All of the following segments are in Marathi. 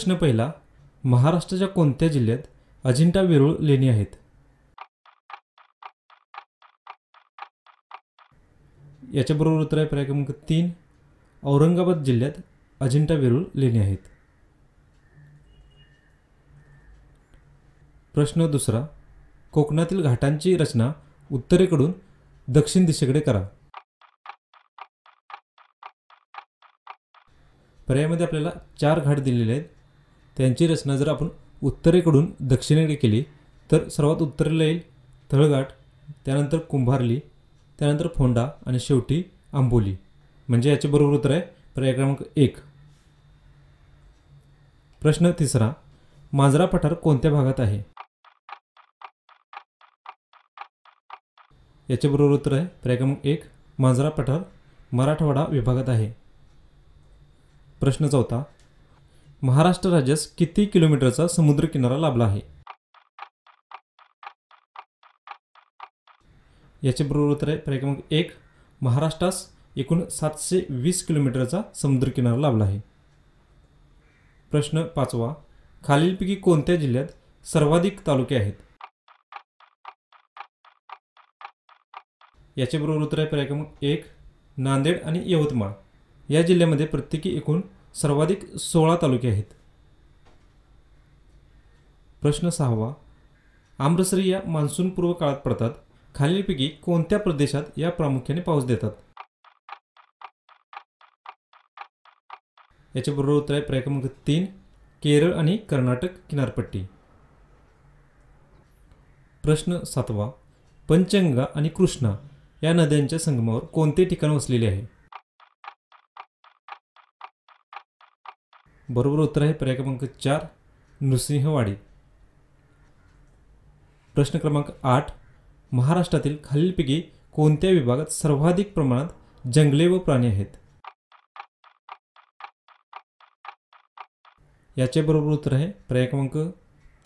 प्रश्न पहिला महाराष्ट्राच्या कोणत्या जिल्ह्यात अजिंठा वेरूळ लेणी आहेत? याच्याबरोबर उत्तर आहे पर्याय क्रमांक तीन औरंगाबाद जिल्ह्यात अजिंठा वेरूळ लेणी आहेत. प्रश्न दुसरा कोकणातील घाटांची रचना उत्तरेकडून दक्षिण दिशेकडे करा. पर्यायामध्ये आपल्याला चार घाट दिलेले आहेत. त्यांची रचना जर आपण उत्तरेकडून दक्षिणेकडे केली तर सर्वात उत्तरेला येईल तळघाट त्यानंतर कुंभारली त्यानंतर फोंडा आणि शेवटी आंबोली. म्हणजे याचे बरोबर उत्तर आहे पर्याय क्रमांक एक. प्रश्न तिसरा मांजरा पठार कोणत्या भागात आहे? याचे बरोबर उत्तर आहे पर्याय क्रमांक एक मांजरा पठार मराठवाडा विभागात आहे. प्रश्न चौथा महाराष्ट्र राज्यास किती किलोमीटरचा समुद्रकिनारा लाभला आहे? याचे बरोबर उत्तर आहे पर्याय क्रमांक एक महाराष्ट्रास एकूण सातशे वीस किलोमीटरचा समुद्रकिनारा लाभला आहे. प्रश्न पाचवा खालीलपैकी कोणत्या जिल्ह्यात सर्वाधिक तालुके आहेत? याचे बरोबर उत्तर आहे पर्याय क्रमांक एक नांदेड आणि यवतमाळ. या जिल्ह्यामध्ये प्रत्येकी एकूण सर्वाधिक सोळा तालुके आहेत. प्रश्न सहावा. आम्रसरी या मान्सूनपूर्व काळात पडतात. खालीलपैकी कोणत्या प्रदेशात या प्रामुख्याने पाऊस देतात? याचे बरोबर उत्तर आहे पर्याय क्रमांक तीन केरळ आणि कर्नाटक किनारपट्टी. प्रश्न सातवा. पंचगंगा आणि कृष्णा या नद्यांच्या संगमावर कोणते ठिकाण वसलेले आहे? बरोबर उत्तर आहे. पर्याय क्रमांक चार नृसिंहवाडी. प्रश्न क्रमांक आठ महाराष्ट्रातील खालीलपैकी कोणत्या विभागात सर्वाधिक प्रमाणात जंगले व प्राणी आहेत? याचे बरोबर उत्तर आहे. पर्याय क्रमांक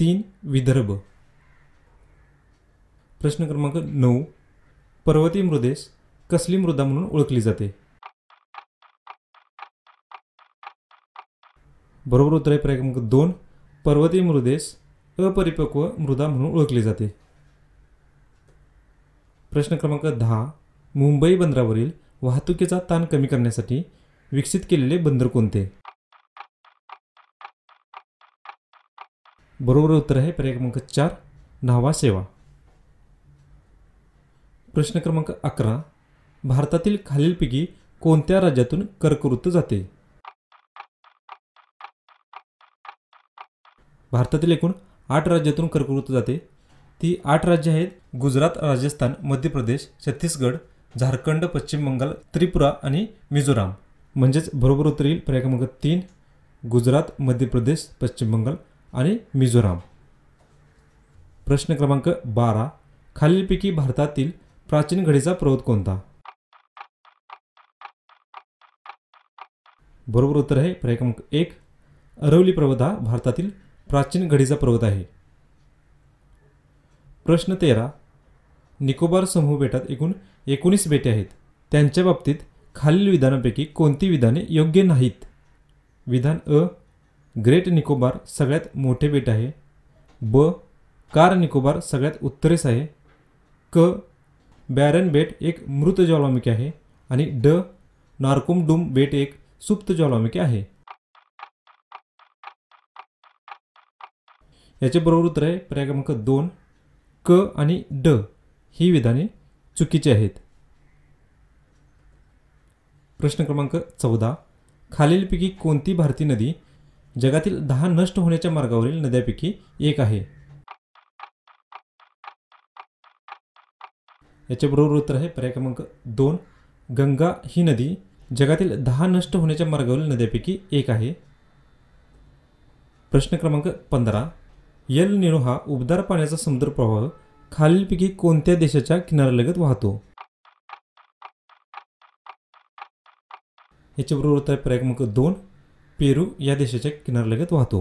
तीन विदर्भ. प्रश्न क्रमांक नऊ पर्वती मृदेश कसली मृदा म्हणून ओळखली जाते? बरोबर उत्तर आहे पर्याय क्रमांक दोन पर्वती मृदेश अपरिपक्व मृदा म्हणून ओळखली जाते. प्रश्न क्रमांक दहा मुंबई बंदरावरील वाहतुकीचा ताण कमी करण्यासाठी विकसित केलेले बंदर कोणते? बरोबर उत्तर आहे पर्याय क्रमांक चार न्हावा सेवा. प्रश्न क्रमांक अकरा भारतातील खालीलपैकी कोणत्या राज्यातून कर्कवृत्त जाते? भारतातील एकूण आठ राज्यातून कर्कवृत्त जाते. ती आठ राज्य आहेत. गुजरात राजस्थान मध्य प्रदेश छत्तीसगड झारखंड पश्चिम बंगाल त्रिपुरा आणि मिझोराम. म्हणजेच बरोबर उत्तर येईल पर्याय क्रमांक तीन गुजरात मध्य प्रदेश पश्चिम बंगाल आणि मिझोराम. प्रश्न क्रमांक बारा खालीलपैकी भारतातील प्राचीन घडीचा पर्वत कोणता? बरोबर उत्तर आहे. पर्याय क्रमांक एक अरवली पर्वत हा भारतातील प्राचीन घडीचा पर्वत आहे. प्रश्न तेरा. निकोबार समूह बेटात एकूण एकोणीस बेटे आहेत. त्यांच्या बाबतीत खालील विधानापैकी कोणती विधाने योग्य नाहीत? विधान अ. ग्रेट निकोबार सगळ्यात मोठे बेट आहे. ब. कार निकोबार सगळ्यात उत्तरेस आहे. क. बॅरन बेट एक मृत ज्वालामुखी आहे आणि ड. नार्कोमडूम बेट एक सुप्त ज्वालामुखी आहे. याचे बरोबर उत्तर आहे पर्याय क्रमांक दोन. क आणि ड ही विधाने चुकीची आहेत. प्रश्न क्रमांक चौदा. खालीलपैकी कोणती भारतीय नदी जगातील दहा नष्ट होण्याच्या मार्गावरील नद्यापैकी एक आहे? याचे बरोबर उत्तर आहे पर्याय क्रमांक दोन. गंगा ही नदी जगातील दहा नष्ट होण्याच्या मार्गावरील नद्यापैकी एक आहे. प्रश्न क्रमांक पंधरा. यल निनो हा उबदार पाण्याचा समुद्र प्रवाह खालीलपैकी कोणत्या देशाच्या किनाऱ्यालगत वाहतो? याचे बरोबर उत्तर आहे पर्याय क्रमांक दोन पेरू या देशाच्या किनाऱ्यालगत वाहतो.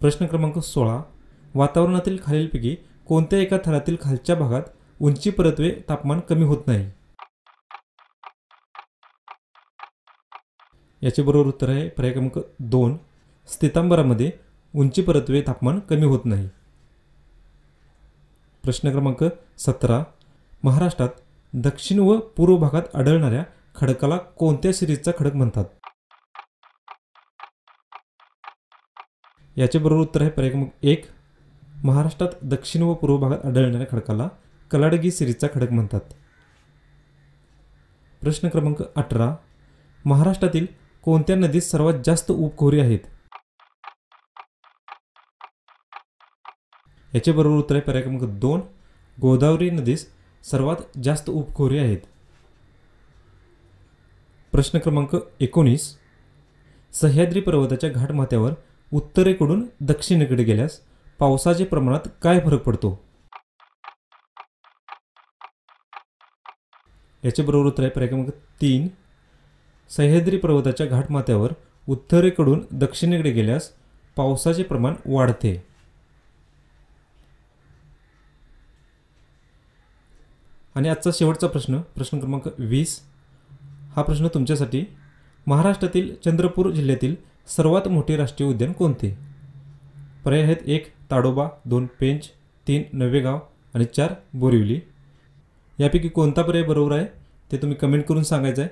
प्रश्न क्रमांक सोळा वातावरणातील खालीलपैकी कोणत्या एका थरातील खालच्या भागात उंची परत्वे तापमान कमी होत नाही? याचे बरोबर उत्तर आहे पर्याय क्रमांक दोन स्थितांबरामध्ये उंची परत्वे तापमान कमी होत नाही. प्रश्न क्रमांक सतरा. महाराष्ट्रात दक्षिण व पूर्व भागात आढळणाऱ्या खडकाला कोणत्या सिरीजचा खडक म्हणतात? याचे बरोबर उत्तर आहे पर्याय क्रमांक एक. महाराष्ट्रात दक्षिण व पूर्व भागात आढळणाऱ्या खडकाला कलाडगी सिरीजचा खडक म्हणतात. प्रश्न क्रमांक अठरा. महाराष्ट्रातील कोणत्या नदीत सर्वात जास्त उपखोरी आहेत? याचे बरोबर उत्तर आहे पर्याय क्रमांक दोन. गोदावरी नदीस सर्वात जास्त उपखोरी आहेत. प्रश्न क्रमांक एकोणीस. सह्याद्री पर्वताच्या घाटमाथ्यावर उत्तरेकडून दक्षिणेकडे गेल्यास पावसाच्या प्रमाणात काय फरक पडतो? याचे बरोबर उत्तर आहे पर्याय क्रमांक तीन. सह्याद्री पर्वताच्या घाटमाथ्यावर उत्तरेकडून दक्षिणेकडे गेल्यास पावसाचे प्रमाण वाढते. आणि आजचा शेवटचा प्रश्न प्रश्न क्रमांक वीस हा प्रश्न तुमच्यासाठी. महाराष्ट्रातील चंद्रपूर जिल्ह्यातील सर्वात मोठे राष्ट्रीय उद्यान कोणते? पर्याय आहेत एक ताडोबा दोन पेंच तीन नवेगाव आणि चार बोरिवली. यापैकी कोणता पर्याय बरोबर आहे ते तुम्ही कमेंट करून सांगायचं आहे